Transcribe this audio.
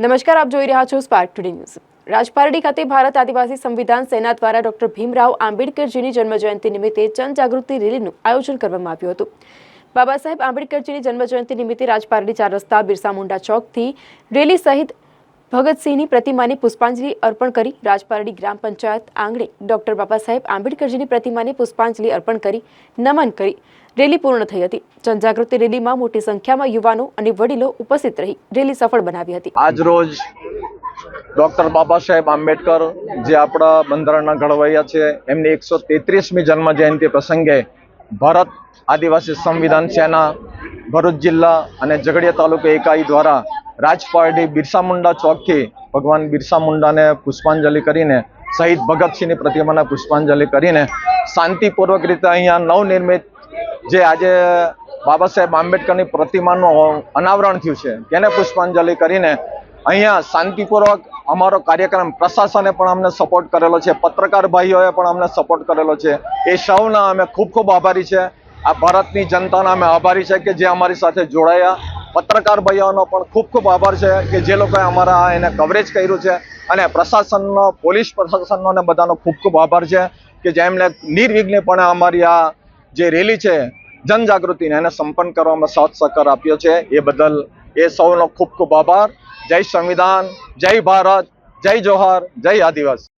નમસ્કાર, આપ જોઈ રહ્યા છો સ્પાર્ક ટુડે ન્યૂઝ રાજપારડી ખાતે ભારત આદિવાસી સંવિધાન સેના દ્વારા ડોક્ટર ભીમરાવ આંબેડકરજીની જન્મજયંતિ નિમિત્તે જનજાગૃતિ રેલીનું આયોજન કરવામાં આવ્યું હતું. બાબા સાહેબ આંબેડકરજીની જન્મજયંતિ નિમિત્તે રાજપારડી ચાર રસ્તા, બિરસા મુંડા ચોકથી રેલી સહિત ભગતસિંહની પ્રતિમાને પુષ્પાંજલિ અર્પણ કરી રાજપારડી ગ્રામ પંચાયત આંગણે ડોક્ટર બાબા સાહેબ આંબેડકરજીની પ્રતિમાને પુષ્પાંજલિ અર્પણ કરી નમન કરી. રેલી પૂર્ણ થઈ હતી. જનજાગૃતિ રેલીમાં મોટી સંખ્યામાં યુવાનો અને વડીલો ઉપસ્થિત રહી રેલી સફળ બનાવી હતી. આજ રોજ ડૉક્ટર બાબા સાહેબ આંબેડકર જે આપણા બંધારણના ઘડવૈયા છે, એમની એકસો તેત્રીસમી જન્મ જયંતિ પ્રસંગે ભારત આદિવાસી સંવિધાન સેના, ભરૂચ જિલ્લા અને ઝઘડિયા તાલુકા એકાઈ દ્વારા રાજપારડી બિરસા મુંડા ચોકથી ભગવાન બિરસા મુંડાને પુષ્પાંજલિ કરીને, શહીદ ભગતસિંહની પ્રતિમાને પુષ્પાંજલિ કરીને, શાંતિપૂર્વક રીતે અહીંયા નવનિર્મિત જે આજે બાબા સાહેબ આંબેડકરની પ્રતિમાનું અનાવરણ થયું છે તેને પુષ્પાંજલિ કરીને અહીંયા શાંતિપૂર્વક અમારો કાર્યક્રમ પ્રશાસને પણ અમને સપોર્ટ કરેલો છે, પત્રકાર ભાઈઓએ પણ અમને સપોર્ટ કરેલો છે. એ સૌના અમે ખૂબ ખૂબ આભારી છે. આ ભારતની જનતાના અમે આભારી છે કે જે અમારી સાથે જોડાયા. પત્રકાર ભાઈઓનો પણ ખૂબ ખૂબ આભાર છે કે જે લોકોએ અમારા એને કવરેજ કર્યું છે અને પ્રશાસનનો, પોલીસ પ્રશાસનનો અને બધાનો ખૂબ ખૂબ આભાર છે કે જેમણે નિર્વિઘ્નપણે અમારી આ જે રેલી છે જનજાગૃતિને એને સંપન્ન કરવામાં સાથ સહકાર આપ્યો છે, એ બદલ એ સૌનો ખૂબ ખૂબ આભાર. જય સંવિધાન, જય ભારત, જય જોહાર, જય આદિવાસી.